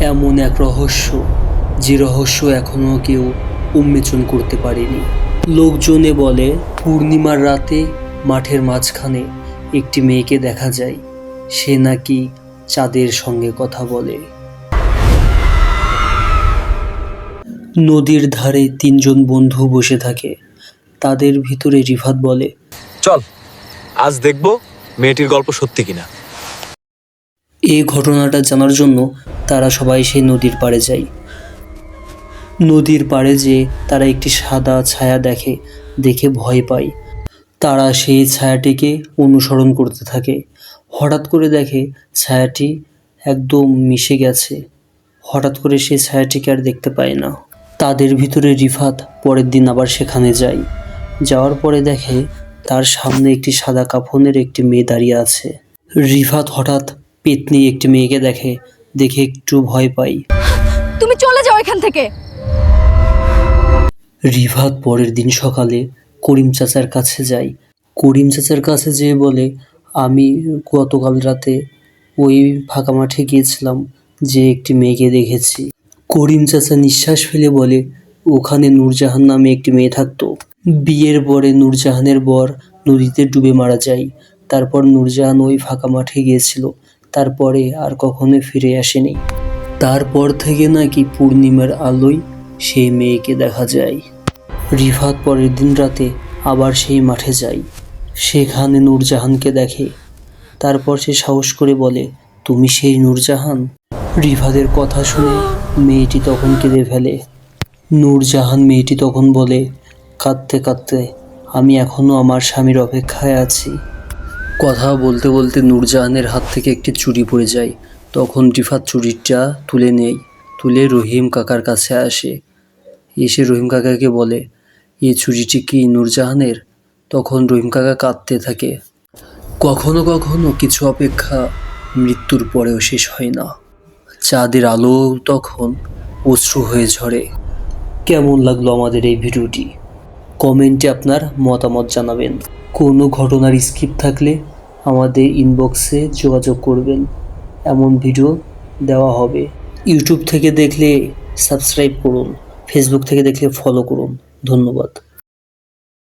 এমন এক রহস্য যে রহস্য এখনও কেউ উন্মোচন করতে পারেনি। লোকজনে বলে পূর্ণিমার রাতে মাঠের মাঝখানে একটি মেয়েকে দেখা যায়। সে নাকি চাঁদের সঙ্গে কথা বলে। নদীর ধারে তিনজন বন্ধু বসে থাকে। তাদের ভিতরে রিফাত বলে চল আজ দেখব মেয়েটির গল্প সত্যি কিনা। এই ঘটনাটা জানার জন্য তারা সবাই সেই নদীর পাড়ে যায়। নদীর পাড়ে যে তারা একটি সাদা ছায়া দেখে দেখে ভয় পায়। তারা সেই ছায়াটিকে অনুসরণ করতে থাকে। হঠাৎ করে দেখে ছায়াটি একদম মিশে গেছে। হঠাৎ করে সেই ছায়াটিকে আর দেখতে পায় না। তাদের ভিতরে রিফাত পরের দিন আবার সেখানে যায়। যাওয়ার পরে দেখে তার সামনে একটি সাদা কাফনের একটি মেয়ে দাঁড়িয়ে আছে। রিফাত হঠাৎ পেতনি একটি মেয়েকে দেখে। দেখে একটু ভয় পাই। তুমি চলে যাও এখান থেকে। রিফাত পরের দিন সকালে করিম চাচার কাছে যায়। করিম চাচার কাছে যেয়ে বলে আমি গতকাল রাতে ওই ফাঁকা মাঠে গিয়েছিলাম যে একটি মেয়েকে দেখেছি। করিম চাচা নিঃশ্বাস ফেলে বলে ওখানে নূরজাহান নামে একটি মেয়ে থাকতো। বিয়ের পরে নূরজাহানের বর নদীতে ডুবে মারা যায়। তারপর নূরজাহান ওই ফাঁকা মাঠে গিয়েছিল। তারপরে আর কখনো ফিরে আসেনি। তারপর থেকে নাকি পূর্ণিমার আলোয় সেই মেয়েকে দেখা যায়। রিফাত পরের দিন রাতে আবার সেই মাঠে যায়। সেখানে নূরজাহানকে দেখে। তারপর সে সাহস করে বলে, তুমি সেই নূরজাহান? রিফাতের কথা শুনে মেয়েটি তখন কেঁদে ফেলে। নূরজাহান মেয়েটি তখন বলে, কাঁদতে কাঁদতে, আমি এখনও আমার স্বামীর অপেক্ষায় আছি। কথা বলতে বলতে নূরজাহানের হাত থেকে একটি চুরি পড়ে যায়। তখন রিফাত চুরিটা তুলে নেয়, তুলে রহিম কাকার কাছে আসে। এসে রহিম কাকাকে বলে এই চুরিটি কি নূরজাহানের? তখন রহিম কাকা কাঁদতে থাকে। কখনো কখনো কিছু অপেক্ষা মৃত্যুর পরেও শেষ হয় না। চাঁদের আলো তখন অশ্রু হয়ে ঝরে। কেমন লাগল আমাদের এই ভিডিওটি? কমেন্টে আপনার মতামত জানাবেন। কোনো ঘটনার স্ক্রিপ্ট থাকলে আমাদের ইনবক্সে যোগাযোগ করবেন। এমন ভিডিও দেওয়া হবে। ইউটিউব থেকে দেখলে সাবস্ক্রাইব করুন। ফেসবুক থেকে দেখলে ফলো করুন। ধন্যবাদ।